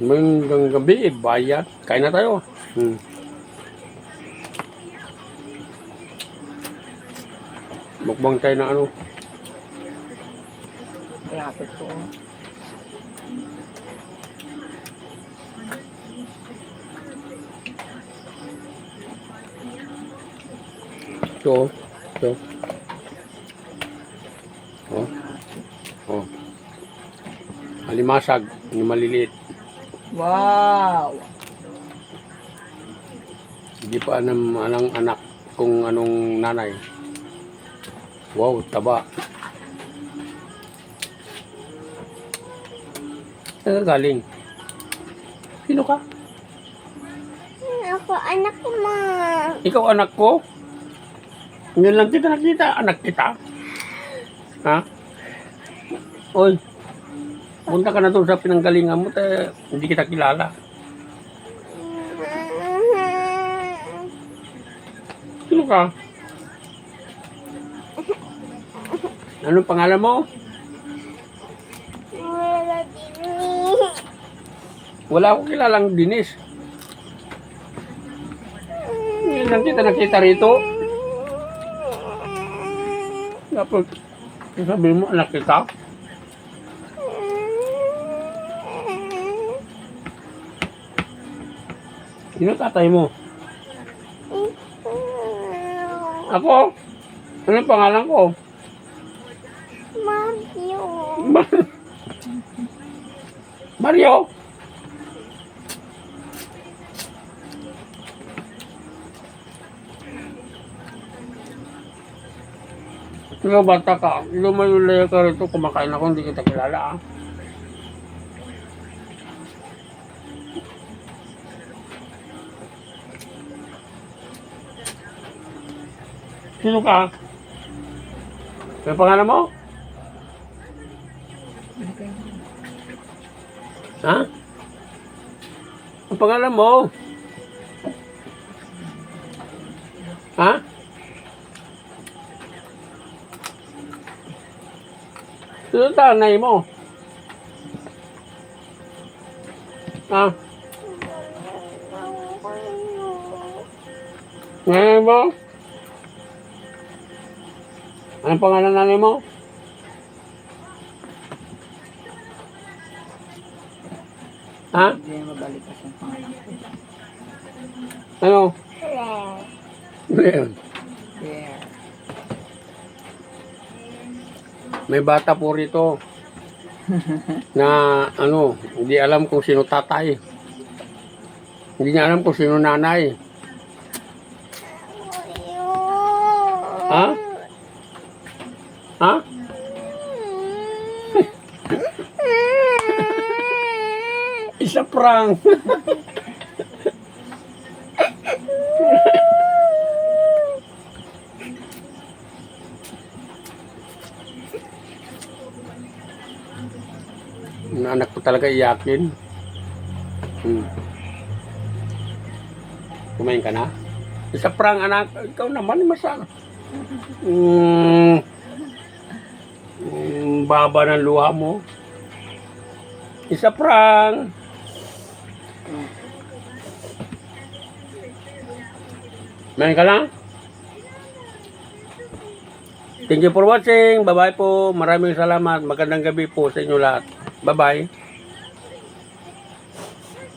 Hanggang gabi, eh, bayat. Kain na tayo. Hmm. Mukbang tayo na ano. Lapit ko. Ito. Ito. Oh. Oh. Alimasag. Yung maliliit. Wow! Hindi pa anong, anong anak kung anong nanay. Wow, taba. Saan ka galing? Sino ka? Ako, anak ko, ma. Ikaw anak ko? Ngayon lang kita nakita. Anak kita. Ha? Oy. Punta ka na doon sa pinanggalingan mo. Te, hindi kita kilala. Sino ka? Anong pangalan mo? Wala. Wala akong kilalang Dinis. Ngayon lang kita nakita rito. Dapat sabi mo anak kita. Sino tatay mo? Ako? Anong pangalan ko? Mario. Mario? Ikaw bata ka, lumayo-layo ka rito, kumakain ako, hindi kita kilala ah. Sino ka? Ano pangalan mo? Ha? Ang pangalan mo? Ha? Sino tanay mo? Ha? Nanay mo? Anong pangalan nanay mo? Ha? Hindi na mabalik kasi ang pangalan ko. Ano? Claire. Ano? There. May bata po rito na ano, hindi alam kung sino tatay. Hindi niya alam kung sino nanay. Ha? Ha? Isa prank. Yung anak ko talaga iyakin. Hmm. Kumain ka na? Isa prank anak. Ikaw naman masama. Hmm. Baba ng luha mo. Isa prank. Main ka lang? Thank you for watching. Bye-bye po. Maraming salamat. Magandang gabi po sa inyo lahat. Bye-bye.